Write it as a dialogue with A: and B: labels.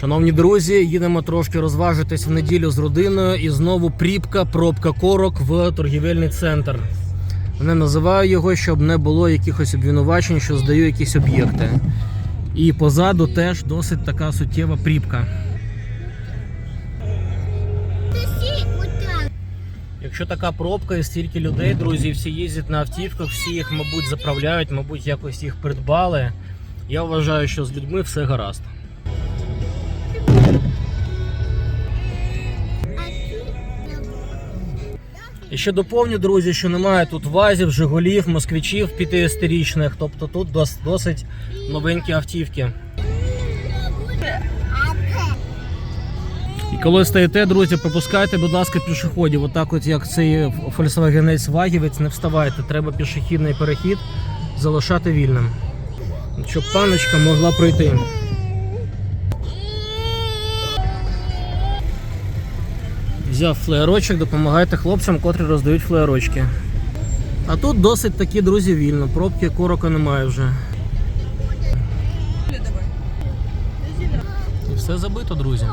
A: Шановні друзі, їдемо трошки розважитись в неділю з родиною і знову пріпка, пробка корок в торгівельний центр. Не називаю його, щоб не було якихось обвинувачень, що здаю якісь об'єкти. І позаду теж досить така суттєва пріпка. Якщо така пробка і стільки людей, друзі, всі їздять на автівках, всі їх, мабуть, заправляють, мабуть, якось їх придбали. Я вважаю, що з людьми все гаразд. І ще доповню, друзі, що немає тут вазів, жигулів, москвичів 50-річних, тобто тут дос- досить новенькі автівки. І коли стоїте, друзі, пропускайте, будь ласка, пішоходів. Отак, от як цей Volkswagen Вагівець, не вставайте. Треба пішохідний перехід залишати вільним. Щоб паночка могла пройти. Взяв флеєрочок, допомагайте хлопцям, котрі роздають флеєрочки. А тут досить такі, друзі, вільно. Пробки корока немає вже. І все забито, друзі.